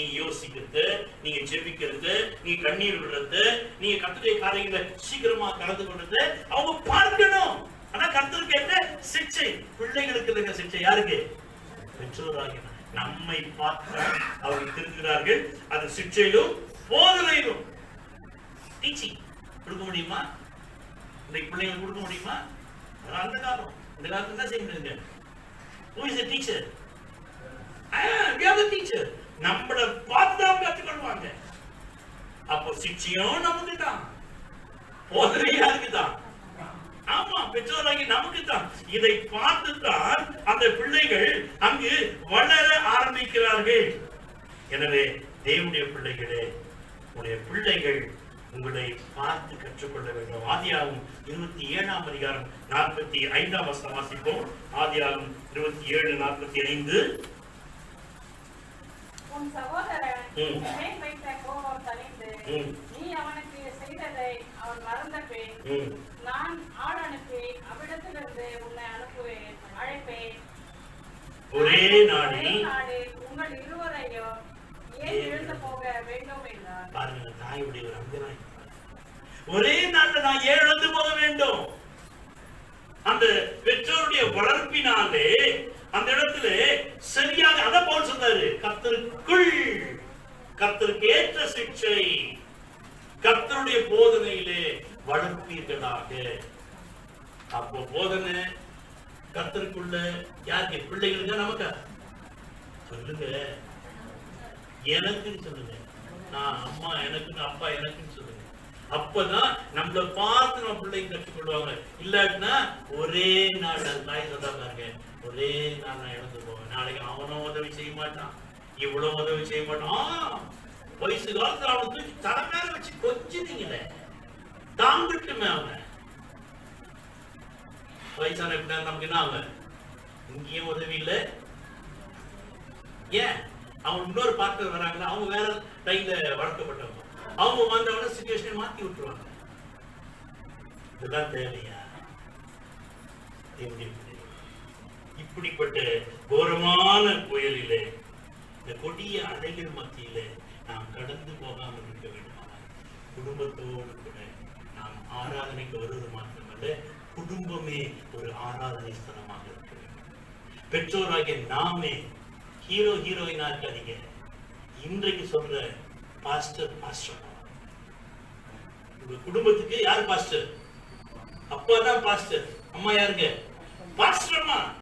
நீ யோசிக்கிறது நீங்க ஜெபிக்கிறது நீ கண்ணீர் விடுறது நீங்க கத்துடைய காரியங்களை சீக்கிரமா கலந்து கொள்றது அவங்க பார்க்கணும். ஆனா கர்த்தருக்கு என்ன சிக்ஷை பிள்ளைகளுக்கு இருக்க சிக்ஷை யாருக்கு? பெற்றோராக நம்மை பார்த்து அவர்கள் திருக்கிறார்கள் அது சிக்ஷையிலும் போதலையிலும் டீச்சிங் கொடுக்க முடியுமா? இன்னைக்கு பிள்ளைங்களுக்கு கொடுக்க முடியுமா? அந்த காலம் இந்த காலத்துல என்ன செய்ய முடியுங்க Who is a teacher? Ah, we are the teacher. நம்மள பார்த்து தான் கற்றுக்கொள்வாங்க. அப்போ சிக்ஷையும் நமக்கு தான் போதனை யாருக்கு தான் ஆமா பெற்றோராகி நமக்கு தான் இதை பார்த்து தான் அந்த பிள்ளைகள் அங்கு வளர ஆரம்பிக்கிறார்கள். எனவே தேவனுடைய பிள்ளைகளே உடைய பிள்ளைகள் உங்களை பார்த்து கற்றுக்கொள்ள வேண்டும். ஆதியாகும் இருபத்தி ஏழாம் அதிகாரம் நாற்பத்தி ஐந்தாம் வசனம் வாசிப்போம். ஆதியாகும் இருபத்தி ஏழு நாற்பத்தி ஐந்து. உன் சகோதரன். மேல் வைத்த கோபம் தணிந்து. நீ அவனுக்கு செய்ததை அவன் மறந்த பின் நான் ஆள் அனுப்பி அவ்விடத்திலிருந்து உன்னை அனுப்புவேன் அழைப்பேன். ஒரே நாளில் உங்கள் இருவரையும் ஏன் இழுந்து போக வேண்டும் என்றார்? பாருங்க தாயுடைய ஒரு ஒரே நாள்ல நான் ஏன் இழந்து போக வேண்டும்? அந்த பெற்றோருடைய வளர்ப்பினாலே அந்த இடத்துல கர்த்தருக்குள் கர்த்தருக்கு ஏற்ற சிக்ஷை கர்த்தருடைய போதனையிலே வளர்ப்பீர்களாக. அப்போ போதனை கர்த்தருக்குள்ள யாருக்கு? பிள்ளைகளுக்கு நமக்கு? சொல்லுங்க. எனக்குன்னு சொல்லுங்க. நான் அம்மா எனக்குன்னு அப்பா எனக்குன்னு சொல்லுங்க. அப்பதான் நம்மள பார்த்து நம்ம பிள்ளைங்க கற்றுக்கொள்வாங்க. இல்லாட்டினா ஒரே நாள் தாய் சொல்றா ஒரே நாள் நான் இழந்து போவேன் நாளைக்கு அவனும் உதவி செய்ய மாட்டான். இவ்வளவு உதவி செய்ய மாட்டான் வயசு காலத்துல அவனை தூக்கி தலை மேல வச்சு கொஞ்சினீங்களே. தாங்கட்டுமே அவன். வயசான எப்படின்னா நமக்கு என்ன அவன் இங்கேயும் உதவி இல்லை. ஏன்? அவன் இன்னொரு பார்ட்னர் வராங்களா அவங்க வேற டைம்ல வளர்க்கப்பட்டவங்க. அவங்க வந்தவன சுச்சுவேஷனை மாத்தி விட்டுருவாங்க. இதெல்லாம் தேவையா? இப்படிப்பட்ட கோரமான புயலிலே இந்த கொடிய அலைகள் மத்தியில நாம் கடந்து போகாமல் இருக்க வேண்டுமானால் குடும்பத்தோடு கூட நாம் ஆராதனைக்கு வருவது மாத்திரமல்ல குடும்பமே ஒரு ஆராதனை ஸ்தலமாக இருக்க வேண்டும். பெற்றோராகிய நாமே ஹீரோ ஹீரோயினா இருக்காதீங்க இன்றைக்கு சொல்ற பாஸ்டர் பாஸ்டர் உங்க குடும்பத்துக்கு யார் பாஸ்டர்? அப்பா தான் பாஸ்டர் அம்மா யாருங்க? பாஸ்டர் அம்மா